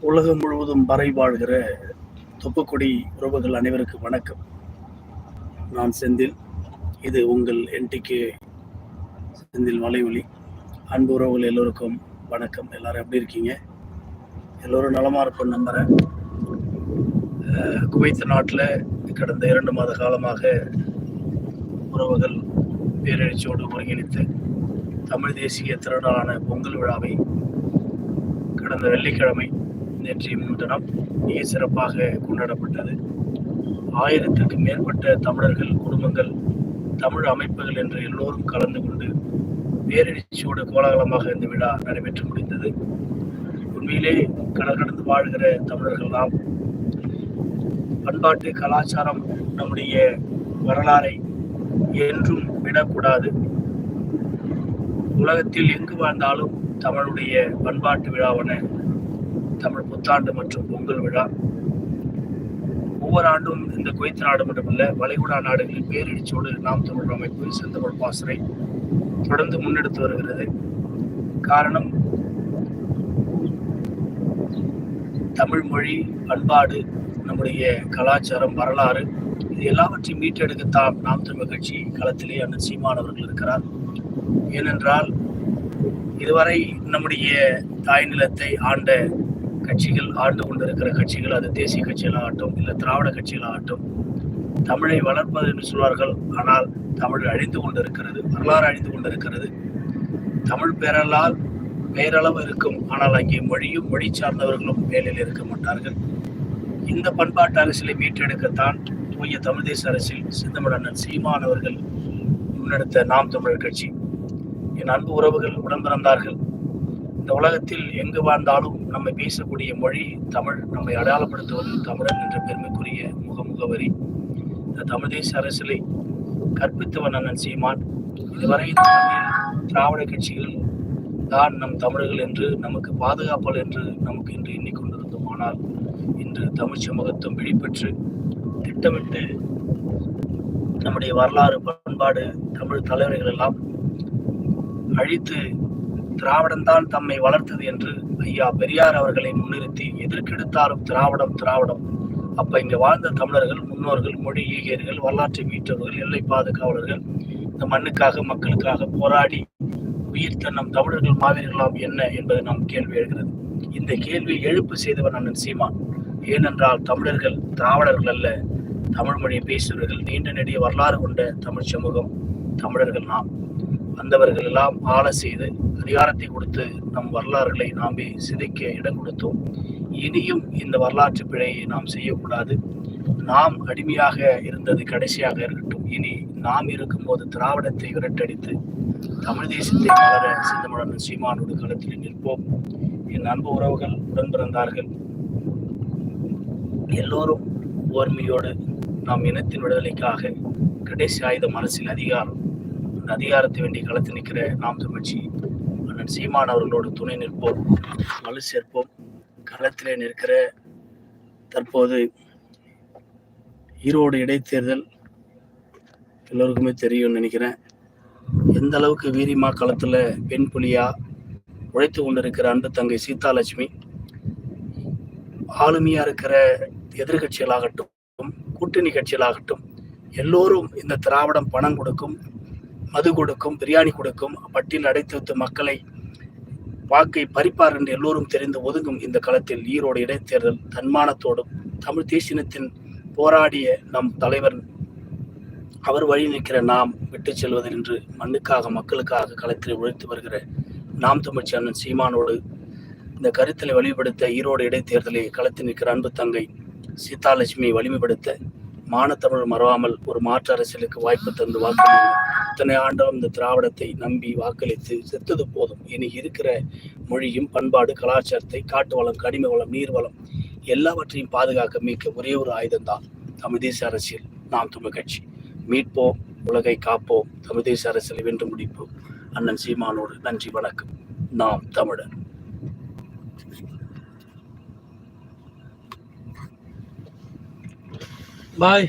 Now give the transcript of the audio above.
உலகம் முழுவதும் வரை வாழ்கிற தொப்புக்கொடி உறவுகள் அனைவருக்கும் வணக்கம். நான் செந்தில். இது உங்கள் என்டிகே செந்தில் மலைவலி அன்பு உறவுகள் எல்லோருக்கும் வணக்கம். எல்லாரும் எப்படி இருக்கீங்க? எல்லோரும் நலமா இருப்போம் நம்புறேன். குவைத் நாட்டில் கடந்த இரண்டு மாத காலமாக உறவுகள் பேரெழுச்சியோடு ஒருங்கிணைத்து தமிழ் தேசிய திருநாளான பொங்கல் விழாவை கடந்த வெள்ளிக்கிழமை நேற்றைய முன்தினம் மிக சிறப்பாக கொண்டாடப்பட்டது. ஆயிரத்திற்கும் மேற்பட்ட தமிழர்கள் குடும்பங்கள் தமிழ் அமைப்புகள் என்று எல்லோரும் கலந்து கொண்டு பேரெழுச்சியோடு கோலாகலமாக இந்த விழா நடைபெற்று முடிந்தது. உண்மையிலே கடல் கடந்து வாழ்கிற தமிழர்கள் நாம். பண்பாட்டு கலாச்சாரம் நம்முடைய வரலாறை என்றும் விடக்கூடாது. உலகத்தில் எங்கு வாழ்ந்தாலும் தமிழுடைய பண்பாட்டு விழாவான தமிழ் புத்தாண்டு மற்றும் பொங்கல் விழா. ஒவ்வொரு ஆண்டும் இந்த குவைத் நாடு மட்டுமல்ல வளைகுடா நாடுகளில் பேரிடிச்சோடு நாம் தமிழ் அமைப்பு செந்தமிழ் பாசறை தொடர்ந்து முன்னெடுத்து வருகிறது. காரணம் தமிழ் மொழி பண்பாடு நம்முடைய கலாச்சாரம் வரலாறு இது எல்லாவற்றையும் மீட்டெடுக்கத்தான் நாம் தமிழ் கட்சி களத்திலே அண்ணன் சீமான் அவர்கள் இருக்கிறார். ஏனென்றால் இதுவரை நம்முடைய தாய் நிலத்தை ஆண்ட கட்சிகள் ஆண்டு கொண்டிருக்கிற கட்சிகள் அது தேசிய கட்சிகளாகட்டும் இல்லை திராவிட கட்சிகளாகட்டும் தமிழை வளர்ப்பது என்று சொல்வார்கள். ஆனால் தமிழ் அழிந்து கொண்டிருக்கிறது வரலாறு அழிந்து கொண்டிருக்கிறது. தமிழ் பேரலால் பெயரளவு இருக்கும். ஆனால் அங்கே மொழியும் மொழி சார்ந்தவர்களும் வேலையில் இருக்க மாட்டார்கள். இந்த பண்பாட்டு அரசியலை மீட்டெடுக்கத்தான் தூய தமிழ் தேச அரசில் சிந்தமிழண்ணன் சீமான் அவர்கள் முன்னெடுத்த நாம் தமிழர் கட்சி. என் அன்பு உறவுகள் உடன் பிறந்தார்கள். இந்த உலகத்தில் எங்கு வாழ்ந்தாலும் நம்மை பேசக்கூடிய மொழி தமிழ். நம்மை அடையாளப்படுத்துவது தமிழன் என்ற பெருமைக்குரிய முகமுகவரி. இந்த தமிழ் தேச அரசியலை கற்பித்தவன் அண்ணன் சீமான் இதுவரை திராவிட கட்சிகள் தான் நம் தமிழர்கள் என்று நமக்கு பாதுகாப்பால் என்று நமக்கு இன்று எண்ணிக்கொண்டிருந்தோம் ஆனால் இன்று தமிழ் சமூகத்தும் விழிப்பெற்று திட்டமிட்டு நம்முடைய வரலாறு பண்பாடு தமிழ் தலைவர்கள் எல்லாம் அழித்து திராவிடம்தான் தம்மை வளர்த்தது என்று ஐயா பெரியார் அவர்களை முன்னிறுத்தி எதற்கெடுத்தாலும் திராவிடம் திராவிடம். அப்ப இங்க வாழ்ந்த தமிழர்கள் முன்னோர்கள் மொழி ஈகியர்கள் வரலாற்றை மீட்டவர்கள் எல்லை பாதுகாவலர்கள் இந்த மண்ணுக்காக மக்களுக்காக போராடி உயிர் தன்னம் தமிழர்கள் மாவீரர்களாம் என்ன என்பது நம் கேள்வி எழுகிறது. இந்த கேள்வி எழுப்பு செய்தவன் அண்ணன் சீமான். ஏனென்றால் தமிழர்கள் திராவிடர்கள் அல்ல தமிழ் மொழியை பேசுபவர்கள் நீண்ட நெடிய வரலாறு கொண்ட தமிழ் சமூகம் தமிழர்கள் நாம். வந்தவர்கள் எல்லாம் ஆள செய்து அதிகாரத்தை கொடுத்து நம் வரலாறுகளை நாமே சிதைக்க இடம் கொடுத்தோம். இனியும் இந்த வரலாற்று பிழையை நாம் செய்யக்கூடாது. நாம் அடிமையாக இருந்தது கடைசியாக இருக்கட்டும். இனி நாம் இருக்கும்போது திராவிடத்தை விரட்டடித்து தமிழ் தேசத்தை வளர சிந்தமுடன் சீமானோடு களத்தில் நிற்போம். என் அன்பு உறவுகள் உடன் பிறந்தார்கள். எல்லோரும் ஓர்மையோடு நாம் இனத்தின் விடுதலைக்காக கடைசி ஆயுதம் அரசியல் அதிகாரம். அந்த அதிகாரத்தை வேண்டி களத்தில் நிற்கிற நாம் தமிழ்ச்சி அண்ணன் சீமான் அவர்களோடு துணை நிற்போம். வலு சேர்ப்போம். களத்திலே நிற்கிற தற்போது ஈரோடு இடைத்தேர்தல் எல்லோருக்குமே தெரியும்னு நினைக்கிறேன். எந்த அளவுக்கு வீரியமா களத்தில் பெண் புலியா உழைத்து கொண்டிருக்கிற அன்பு தங்கை சீதாலட்சுமி ஆளுமையா இருக்கிற எதிர்கட்சிகளாகட்டும் கூட்டணி கட்சிகளாகட்டும் எல்லோரும் இந்த திராவிடம் பணம் கொடுக்கும் மது கொடுக்கும் பிரியாணி கொடுக்கும் பட்டியல் அடைத்து வைத்து மக்களை வாக்கை பறிப்பார் என்று எல்லோரும் தெரிந்து ஒதுங்கும் இந்த களத்தில் ஈரோடு இடைத்தேர்தல் தன்மானத்தோடும் தமிழ் தேசினத்தின் போராடிய நம் தலைவர் அவர் வழி நிற்கிற நாம் விட்டு செல்வது என்று மண்ணுக்காக மக்களுக்காக களத்தில் உழைத்து வருகிற நாம் தமிழ்ச்சி அண்ணன் சீமானோடு இந்த கருத்தலை வலிமைப்படுத்த ஈரோடு இடைத்தேர்தலை களத்தில் நிற்கிற அன்பு தங்கை சீதாலட்சுமியை வலிமைப்படுத்த மானத்தமிழ் மறவாமல் ஒரு மாற்று அரசியலுக்கு வாய்ப்பு தந்து வாக்களியுங்கள். இத்தனை ஆண்டும் இந்த திராவிடத்தை நம்பி வாக்களித்து செத்தது போதும். இனி இருக்கிற மொழியும் பண்பாடு கலாச்சாரத்தை காட்டு வளம் கனிம வளம் நீர் வளம் எல்லாவற்றையும் பாதுகாக்க மீட்க ஒரே ஒரு ஆயுதம்தான் தமிழ் தேசிய அரசியல். நாம் தமிழ் கட்சி. மீட்போம் உலகை காப்போம் தமிழ்தேச அரசியலை வென்று முடிப்போம். அண்ணன் சீமானோடு நன்றி வணக்கம். நாம் தமிழர். பாய்